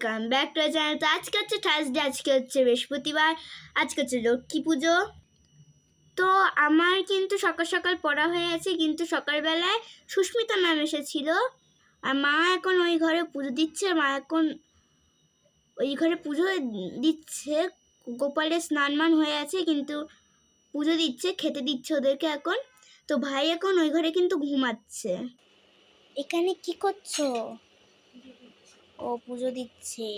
Welcome back to channel. তো আজকে হচ্ছে থার্সডে আজকে হচ্ছে বৃহস্পতিবার, আজকে হচ্ছে লক্ষ্মী পুজো। তো আমার কিন্তু সকাল সকাল পড়া হয়ে আছে কিন্তু সকালবেলায় সুস্মিতা ম্যাম এসেছিল। আর মা এখন ওই ঘরে পুজো দিচ্ছে, মা এখন ওই ঘরে পুজো দিচ্ছে। গোপালের স্নান মান হয়ে আছে, কিন্তু পুজো দিচ্ছে, খেতে দিচ্ছে ওদেরকে এখন। তো ভাই এখন ওই ঘরে কিন্তু ঘুমাচ্ছে। এখানে কি করছ? ও পুজো দিচ্ছে।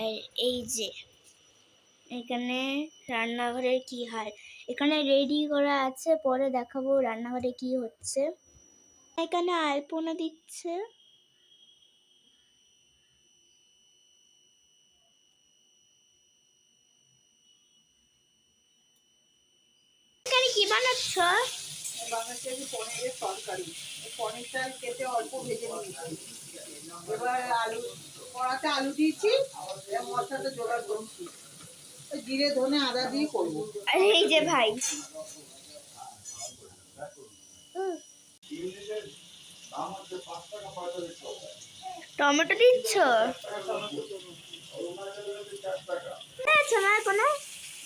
আর এই যে, এখানে রান্নাঘরের কি হাল এখানে রেডি করা আছে, পরে দেখাবো রান্নাঘরে কি হচ্ছে। এখানে আলপনা দিচ্ছে। কি বানাচ্ছ? বানাচ্ছি পনিরের তরকারি। পনিরটা কেটে অল্প ভেজে নিয়েছি। এবার আলু কড়াতে আলু দিয়েছি মশলাটা জোগাড় করছি জিরে ধনে আদা দিয়ে করব। আর এই যে ভাই। টমেটো দিচ্ছ? না কোনো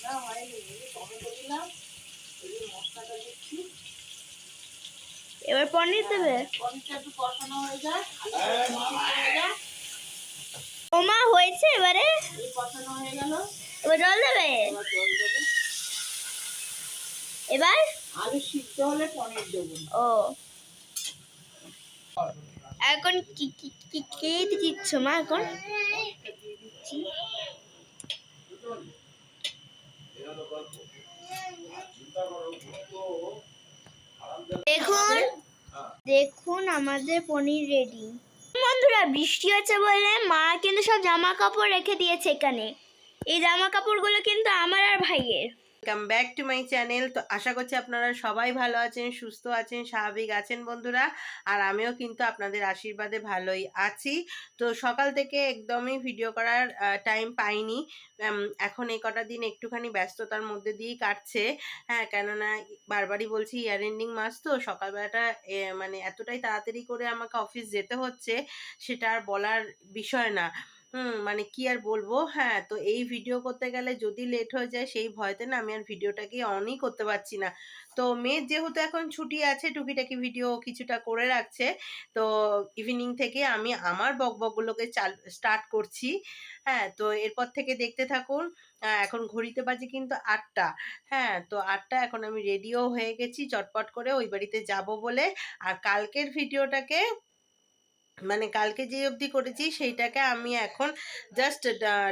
না হয়নি টমেটো দিলাম মশলাটা দিচ্ছি। এবার পনির দেবে? ওমা, হয়েছে এবারে? এবার জল দেবে? এবার? আলু সিদ্ধ হলে ও। এখন কি কি কি, কে দিচ্ছ মা এখন? দেখুন দেখুন, আমাদের পনির রেডি বন্ধুরা, বৃষ্টি হচ্ছে বলে মা কিন্তু সব জামা কাপড় রেখে দিয়েছে এখানে। এই জামা কাপড়গুলো কিন্তু আমার আর ভাইয়ের। Welcome back to my channel তো আশা করছি আপনারা সবাই ভালো আছেন, সুস্থ আছেন, স্বাভাবিক আছেন বন্ধুরা। আর আমিও কিন্তু আপনাদের আশীর্বাদে ভালোই আছি। তো সকাল থেকে একদমই ভিডিও করার টাইম পাইনি। এখন এই কটা দিন একটুখানি ব্যস্ততার মধ্যে দিয়েই কাটছে। হ্যাঁ কেননা বারবারই বলছি ইয়ার এন্ডিং মাস, তো সকালবেলাটা মানে এতটাই তাড়াতাড়ি করে আমাকে অফিস যেতে হচ্ছে, সেটা আর বলার বিষয় না। হুম মানে কি আর বলব? হ্যাঁ তো এই ভিডিও করতে গেলে যদি লেট হয়ে যায়, সেই ভয়তে না আমি আর ভিডিওটাকে অনই করতে পারছি না। তো মেয়ের যেহেতু এখন ছুটি আছে, টুকিটাকি ভিডিও কিছুটা করে রাখছে, তো ইভিনিং থেকে আমি আমার বকবকগুলোকে চাল স্টার্ট করছি। হ্যাঁ তো এরপর থেকে দেখতে থাকুন এখন ঘড়িতে বাজে কিন্তু আটটা। হ্যাঁ তো আটটা এখন আমি রেডিও হয়ে গেছি, চটপট করে ওই বাড়িতে যাব বলে। আর কালকের ভিডিওটাকে মানে কালকে যে অবধি করেছি সেইটাকে আমি এখন জাস্ট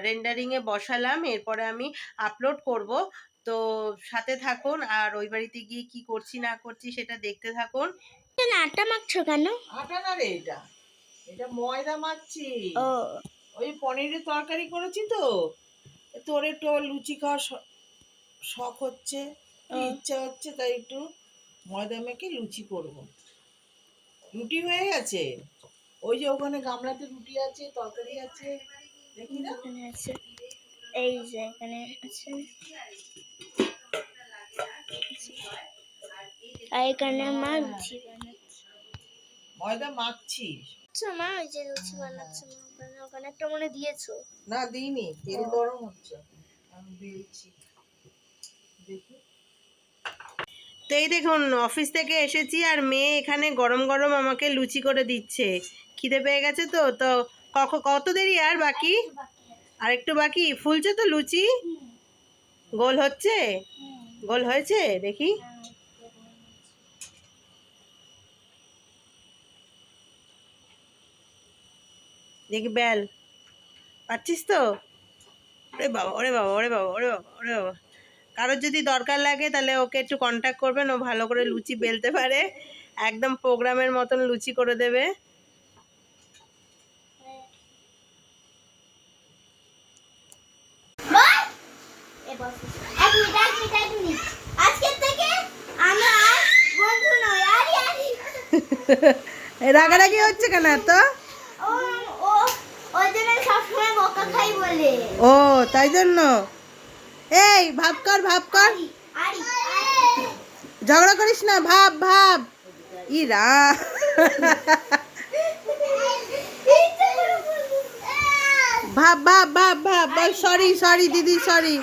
রেন্ডারিং এ বসালাম। এরপরে আমি আপলোড করব। তো সাথে থাকুন আর ওই বাড়িতে গিয়ে কি করছি না করছি সেটা দেখতে থাকুন। আটা মাখছো কেন? আটা না রে এটা? এটা ময়দা মাখছি। ও। ওই পনিরের তরকারি করেছি তো। তোর একটু লুচি খাওয়ার শখ হচ্ছে ইচ্ছা হচ্ছে তাই একটু ময়দা মেখে লুচি করব। রুটি হয়ে গেছে? ওই যে ওখানে গামলাতে রুটি আছে তরকারি আছে দেখি না? এখানে আছে। এই যে এখানে আছে। আর এখানে বানাচ্ছে। ময়দা মাখছি। আচ্ছা মা ওই যে লুচি বানাচ্ছে মা ওখানে একটা মনে দিয়েছ। না দিইনি তেল গরম হচ্ছে। আমি দেখি। তো এই দেখুন অফিস থেকে এসেছি আর মেয়ে এখানে গরম গরম আমাকে লুচি করে দিচ্ছে। খিদে পেয়ে গেছে তো তো কত দেরি আর বাকি? আর একটু বাকি? ফুলছে তো লুচি? গোল হচ্ছে? গোল হয়েছে? দেখি। দেখি বেল পাচ্ছিস তো? ওরে বাবা ওরে বাবা ওরে বাবা ওরে বাবা ওরে বাবা। কারোর যদি দরকার লাগে তাহলে ওকে একটু কন্ট্যাক্ট করবেন, ও ভালো করে লুচি বেলতে পারে। একদম প্রোগ্রামের মতন লুচি করে দেবে। রাগারাগি হচ্ছে কেন এত? ও, তাই জন্য? এই, ভাব কর ভাব কর। ঝগড়া করিস না, ভাব ভাব। ইরা। ভাব ভাব ভাব ভাব। ভাব সরি সরি দিদি সরি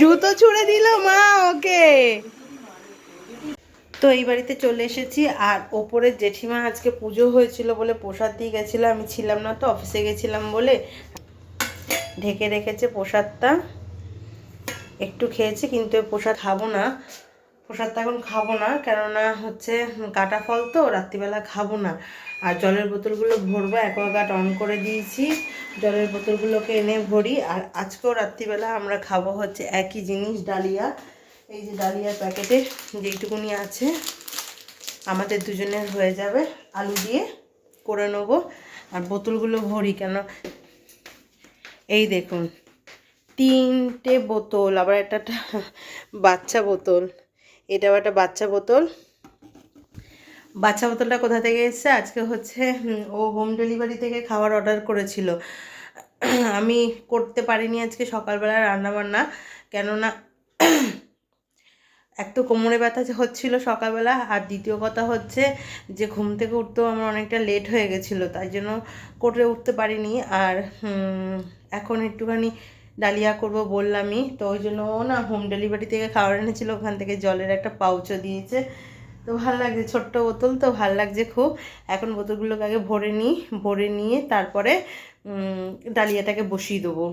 জুতো ছুঁড়ে দিল মা ওকে। তো এই বাড়িতে চলে এসেছি, আর ওপরের জেঠিমা আজকে পুজো হয়েছিল বলে প্রসাদ দিয়ে গেছিল, আমি ছিলাম না তো, অফিসে গেছিলাম বলে ঢেকে রেখেছে প্রসাদটা। একটু খেয়েছি, কিন্তু প্রসাদ খাব না। প্রসাদটা এখন খাব না, কেননা হচ্ছে কাটা ফল তো, রাত্রিবেলা খাব না। আর জলের বোতলগুলো ভরবো অ্যাকোয়াগার্ড অন করে দিয়েছি। জলের বোতলগুলোকে এনে ভরি, আর আজকেও রাত্রিবেলা আমরা খাব হচ্ছে একই জিনিস, ডালিয়া। এই যে ডালিয়ার প্যাকেটে যেইটুকুনি আছে, আমাদের দুজনের হয়ে যাবে। আলু দিয়ে করে নেব, আর বোতলগুলো ভরি, কেন এই দেখুন, তিনটে বোতল, আবার একটা বাচ্চা বোতল। এটাও একটা বাচ্চা বোতল। বাচ্চা বোতলটা কোথা থেকে এসছে? আজকে হচ্ছে ও হোম ডেলিভারি থেকে খাবার অর্ডার করেছিল। আমি করতে পারিনি আজকে সকালবেলা রান্নাবান্না, কেননা এক তো কোমরে ব্যথা হচ্ছিল সকালবেলা, আর দ্বিতীয় কথা হচ্ছে যে ঘুম থেকে উঠতেও আমার অনেকটা লেট হয়ে গেছিল, তাই জন্য করে উঠতে পারিনি। আর এখন একটুখানি ডালিয়া করব বললামই। তো ওই জন্য ও না হোম ডেলিভারি থেকে খাবার এনেছিল, ওখান থেকে জলের একটা পাউচও দিয়েছে। তো ভালো লাগছে, ছোট্ট বোতল তো ভালো লাগছে খুব। এখন বোতলগুলোকে আগে ভরে নিই, ভরে নিয়ে তারপরে ডালিয়াটাকে বসিয়ে দেবো।